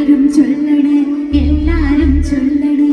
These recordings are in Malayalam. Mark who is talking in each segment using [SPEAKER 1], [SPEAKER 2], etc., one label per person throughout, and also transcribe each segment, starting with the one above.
[SPEAKER 1] എല്ലാരും ചൊല്ലണേ എല്ലാരും ചൊല്ലണ്.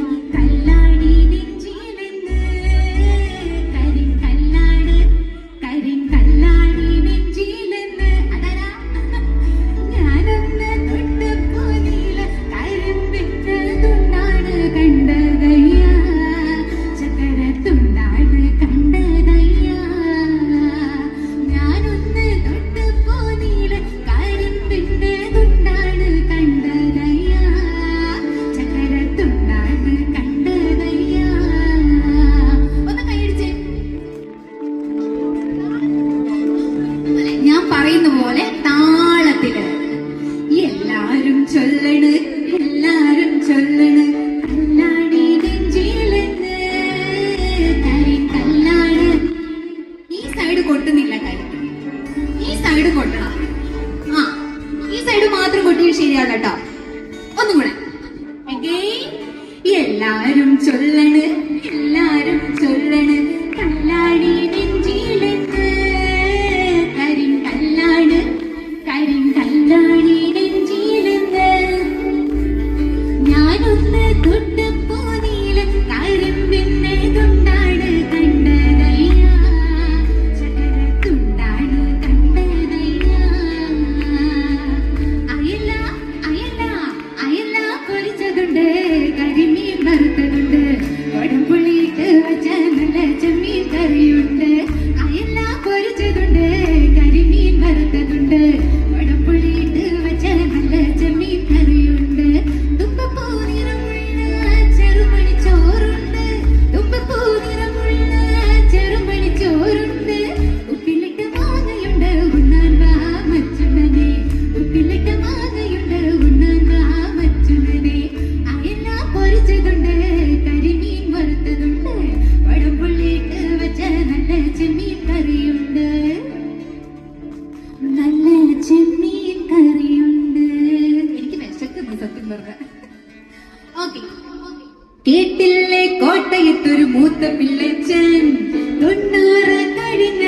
[SPEAKER 1] പറയുന്ന പോലെ താളത്തിൽ. എല്ലാരും ചൊല്ലണ് എല്ലാരും ചൊല്ലണ്. കല്ലാടി നെഞ്ചിലെന്ന് കരിങ്കല്ലാണ് ഈ സൈഡ് കൊട്ടുന്നില്ല കരി ഈ സൈഡ് കൊട്ടണം. ആ ഈ സൈഡ് മാത്രം ഒന്നും കൂടെ എല്ലാരും ചൊല്ലണ് കാണുന്ന തൊട്ടപ്പോനീ കേട്ടില്ലേ കോട്ടയത്തൊരു മൂത്ത പിള്ളച്ചൻ? തൊണ്ണൂറ് കഴിഞ്ഞ